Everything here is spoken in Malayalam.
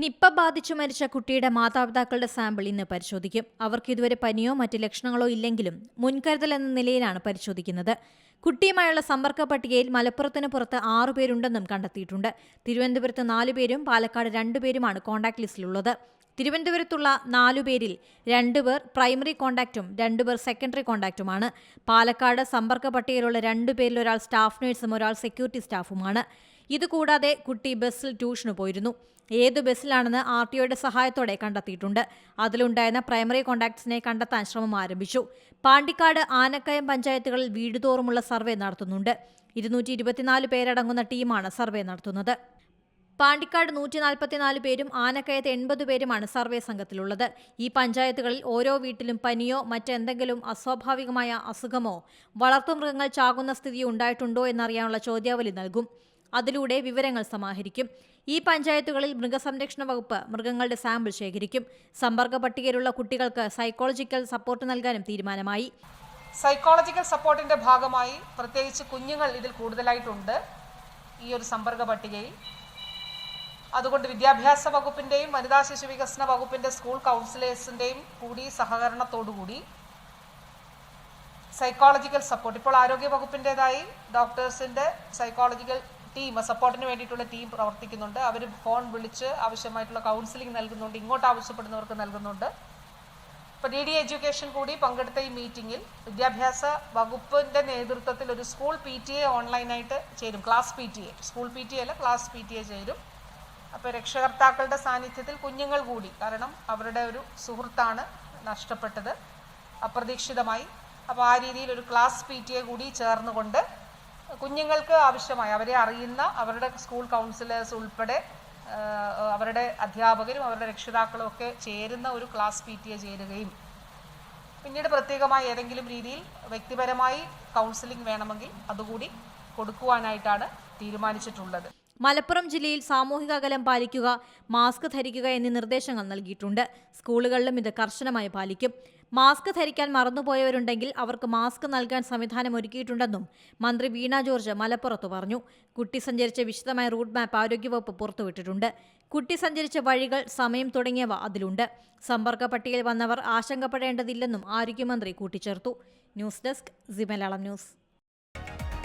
നിപ്പ ബാധിച്ചു മരിച്ച കുട്ടിയുടെ മാതാപിതാക്കളുടെ സാമ്പിൾ ഇന്ന് പരിശോധിക്കും. അവർക്ക് ഇതുവരെ പനിയോ മറ്റ് ലക്ഷണങ്ങളോ ഇല്ലെങ്കിലും മുൻകരുതൽ എന്ന നിലയിലാണ് പരിശോധിക്കുന്നത്. കുട്ടിയുമായുള്ള സമ്പർക്ക പട്ടികയിൽ മലപ്പുറത്തിന് പുറത്ത് ആറുപേരുണ്ടെന്നും കണ്ടെത്തിയിട്ടുണ്ട്. തിരുവനന്തപുരത്ത് നാലുപേരും പാലക്കാട് രണ്ടുപേരുമാണ് കോൺടാക്ട് ലിസ്റ്റിലുള്ളത്. തിരുവനന്തപുരത്തുള്ള നാലുപേരിൽ രണ്ടുപേർ പ്രൈമറി കോൺടാക്റ്റും രണ്ടുപേർ സെക്കൻഡറി കോൺടാക്റ്റുമാണ്. പാലക്കാട് സമ്പർക്ക പട്ടികയിലുള്ള രണ്ടുപേരിൽ ഒരാൾ സ്റ്റാഫ് നഴ്സും ഒരാൾ സെക്യൂരിറ്റി സ്റ്റാഫുമാണ്. ഇതുകൂടാതെ കുട്ടി ബസ്സിൽ ട്യൂഷന് പോയിരുന്നു. ഏത് ബസ്സിലാണെന്ന് ആർ ടി ഒയുടെ സഹായത്തോടെ കണ്ടെത്തിയിട്ടുണ്ട്. അതിലുണ്ടായിരുന്ന പ്രൈമറി കോണ്ടാക്ട്സിനെ കണ്ടെത്താൻ ശ്രമം ആരംഭിച്ചു. പാണ്ടിക്കാട് ആനക്കയം പഞ്ചായത്തുകളിൽ വീടുതോറുമുള്ള സർവേ നടത്തുന്നുണ്ട്. ഇരുന്നൂറ്റി ഇരുപത്തിനാല് പേരടങ്ങുന്ന ടീമാണ് സർവേ നടത്തുന്നത്. പാണ്ടിക്കാട് നൂറ്റി നാൽപ്പത്തിനാല് പേരും ആനക്കയത്ത് എൺപത് പേരുമാണ് സർവേ സംഘത്തിലുള്ളത്. ഈ പഞ്ചായത്തുകളിൽ ഓരോ വീട്ടിലും പനിയോ മറ്റെന്തെങ്കിലും അസ്വാഭാവികമായ അസുഖമോ വളർത്തുമൃഗങ്ങൾ ചാകുന്ന സ്ഥിതി ഉണ്ടായിട്ടുണ്ടോ എന്നറിയാനുള്ള ചോദ്യാവലി നൽകും. അതിലൂടെ വിവരങ്ങൾ സമാഹരിക്കും. ഈ പഞ്ചായത്തുകളിൽ മൃഗസംരക്ഷണ വകുപ്പ് മൃഗങ്ങളുടെ സാമ്പിൾ ശേഖരിക്കും. സമ്പർക്ക പട്ടികയിലുള്ള കുട്ടികൾക്ക് സൈക്കോളജിക്കൽ സപ്പോർട്ട് നൽകാനും തീരുമാനമായി. സൈക്കോളജിക്കൽ സപ്പോർട്ടിന്റെ ഭാഗമായി പ്രത്യേകിച്ച് കുഞ്ഞുങ്ങൾ ഇതിൽ കൂടുതലായിട്ടുണ്ട്. ഈ ഒരു സമ്പർക്ക പട്ടികയിൽ. അതുകൊണ്ട് വിദ്യാഭ്യാസ വകുപ്പിന്റെയും വനിതാ ശിശു വികസന വകുപ്പിന്റെ സ്കൂൾ കൗൺസിലേഴ്സിന്റെയും കൂടി സഹകരണത്തോടുകൂടി സൈക്കോളജിക്കൽ സപ്പോർട്ട് ഇപ്പോൾ ആരോഗ്യ വകുപ്പിന്റെതായി ഡോക്ടേഴ്സിന്റെ സൈക്കോളജിക്കൽ ടീം സപ്പോർട്ടിന് വേണ്ടിയിട്ടുള്ള ടീം പ്രവർത്തിക്കുന്നുണ്ട്. അവർ ഫോൺ വിളിച്ച് ആവശ്യമായിട്ടുള്ള കൗൺസിലിംഗ് നൽകുന്നുണ്ട് ഇങ്ങോട്ട് ആവശ്യപ്പെടുന്നവർക്ക് നൽകുന്നുണ്ട്. ഇപ്പോൾ ഡി ഡി എഡ്യൂക്കേഷൻ കൂടി പങ്കെടുത്ത ഈ മീറ്റിംഗിൽ വിദ്യാഭ്യാസ വകുപ്പിന്റെ നേതൃത്വത്തിൽ ഒരു സ്കൂൾ പി ടി എ ഓൺലൈനായിട്ട് ചേരും. Class P T A school P T A അല്ല ക്ലാസ് പി ടി എ ചേരും. അപ്പോൾ രക്ഷകർത്താക്കളുടെ സാന്നിധ്യത്തിൽ കുഞ്ഞുങ്ങൾ കൂടി കാരണം അവരുടെ ഒരു സുഹൃത്താണ് നഷ്ടപ്പെട്ടത് അപ്രതീക്ഷിതമായി. അപ്പോൾ ആ രീതിയിൽ ഒരു ക്ലാസ് പി ടി എ കൂടി ചേർന്നുകൊണ്ട് കുഞ്ഞുങ്ങൾക്ക് ആവശ്യമായ. അവരെ അറിയുന്ന അവരുടെ സ്കൂൾ കൗൺസിലേഴ്സ് ഉൾപ്പെടെ അവരുടെ അധ്യാപകരും അവരുടെ രക്ഷിതാക്കളും ഒക്കെ ചേരുന്ന ഒരു ക്ലാസ് പി ടി എ ചേരുകയും. പിന്നീട് പ്രത്യേകമായി ഏതെങ്കിലും രീതിയിൽ വ്യക്തിപരമായി കൗൺസിലിംഗ് വേണമെങ്കിൽ അതുകൂടി കൊടുക്കുവാനായിട്ടാണ് തീരുമാനിച്ചിട്ടുള്ളത്. മലപ്പുറം ജില്ലയിൽ സാമൂഹിക അകലം പാലിക്കുക മാസ്ക് ധരിക്കുക എന്നീ നിർദ്ദേശങ്ങൾ നൽകിയിട്ടുണ്ട്. സ്കൂളുകളിലും ഇത് കർശനമായി പാലിക്കും. മാസ്ക് ധരിക്കാൻ മറന്നുപോയവരുണ്ടെങ്കിൽ അവർക്ക് മാസ്ക് നൽകാൻ സംവിധാനം ഒരുക്കിയിട്ടുണ്ടെന്നും മന്ത്രി വീണ ജോർജ് മലപ്പുറത്ത് പറഞ്ഞു. കുട്ടി സഞ്ചരിച്ച വിശദമായ റൂട്ട് മാപ്പ് ആരോഗ്യവകുപ്പ് പുറത്തുവിട്ടിട്ടുണ്ട്. കുട്ടി സഞ്ചരിച്ച വഴികൾ സമയം തുടങ്ങിയവ അതിലുണ്ട്. സമ്പർക്ക പട്ടികയിൽ വന്നവർ ആശങ്കപ്പെടേണ്ടതില്ലെന്നും ആരോഗ്യമന്ത്രി കൂട്ടിച്ചേർത്തു. ന്യൂസ് ഡെസ്ക് സിമലയാളം ന്യൂസ്.